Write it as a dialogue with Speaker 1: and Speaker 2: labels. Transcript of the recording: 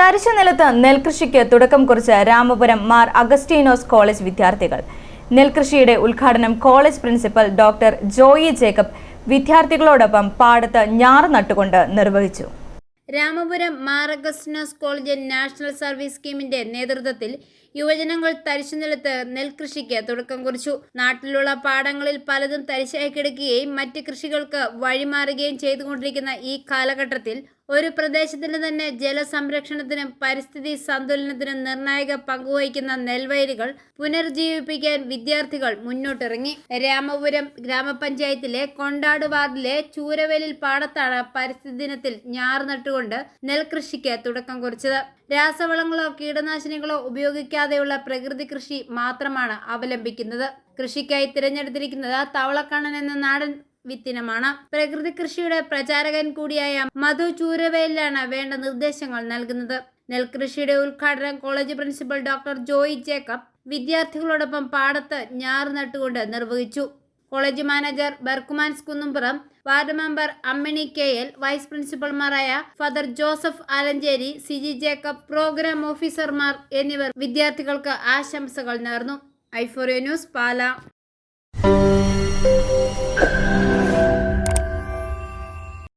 Speaker 1: തരിശു നിലത്ത് നെൽകൃഷിക്ക് തുടക്കം കുറിച്ച് രാമപുരം മാർ അഗസ്റ്റീനോസ് കോളേജ് വിദ്യാർത്ഥികൾ. നെൽകൃഷിയുടെ ഉദ്ഘാടനം college principal doctor Joy Jacob വിദ്യാർത്ഥികളോടൊപ്പം പാടത്ത് ഞാറ് നട്ടുകൊണ്ട് നിർവഹിച്ചു.
Speaker 2: Ramapuram Mar Augustinose college national service സ്കീമിന്റെ നേതൃത്വത്തിൽ യുവജനങ്ങൾ തരിശു നിലത്ത് നെൽകൃഷിക്ക് തുടക്കം കുറിച്ചു. നാട്ടിലുള്ള പാടങ്ങളിൽ പലതും തരിശായി കിടക്കുകയും മറ്റ് കൃഷികൾക്ക് വഴിമാറുകയും ചെയ്തുകൊണ്ടിരിക്കുന്ന ഈ കാലഘട്ടത്തിൽ ഒരു പ്രദേശത്തിന്റെ തന്നെ ജലസംരക്ഷണത്തിനും പരിസ്ഥിതി സന്തുലനത്തിനും നിർണായക പങ്കുവഹിക്കുന്ന നെൽവയലുകൾ പുനർജീവിപ്പിക്കാൻ വിദ്യാർത്ഥികൾ മുന്നോട്ടിറങ്ങി. രാമപുരം ഗ്രാമപഞ്ചായത്തിലെ കൊണ്ടാട് വാർഡിലെ ചൂരവേലിൽ പാടത്താണ് പരിസ്ഥിതി ദിനത്തിൽ ഞാറ് നട്ടുകൊണ്ട് നെൽകൃഷിക്ക് തുടക്കം കുറിച്ചത്. രാസവളങ്ങളോ കീടനാശിനികളോ ഉപയോഗിക്കാതെയുള്ള പ്രകൃതി കൃഷി മാത്രമാണ് അവലംബിക്കുന്നത്. കൃഷിക്കായി തിരഞ്ഞെടുത്തിരിക്കുന്നത് തവളക്കണ്ണൻ എന്ന നാടൻ വിത്തിനമാണ്. പ്രകൃതി കൃഷിയുടെ പ്രചാരകൻ കൂടിയായ മധു ചൂരവേലിലാണ് വേണ്ട നിർദ്ദേശങ്ങൾ നൽകുന്നത്. നെൽകൃഷിയുടെ ഉദ്ഘാടനം college principal doctor Joy Jacob വിദ്യാർത്ഥികളോടൊപ്പം പാടത്ത് ഞാറ് നട്ടുകൊണ്ട് നിർവഹിച്ചു. College manager Berchmans Kunnumpuram ward member Ammini K L vice പ്രിൻസിപ്പൽമാരായ father Joseph Alencherry Siji Jacob program ഓഫീസർമാർ എന്നിവർ വിദ്യാർത്ഥികൾക്ക് ആശംസകൾ നേർന്നു. ഐഫോറിയോ ന്യൂസ് പാല.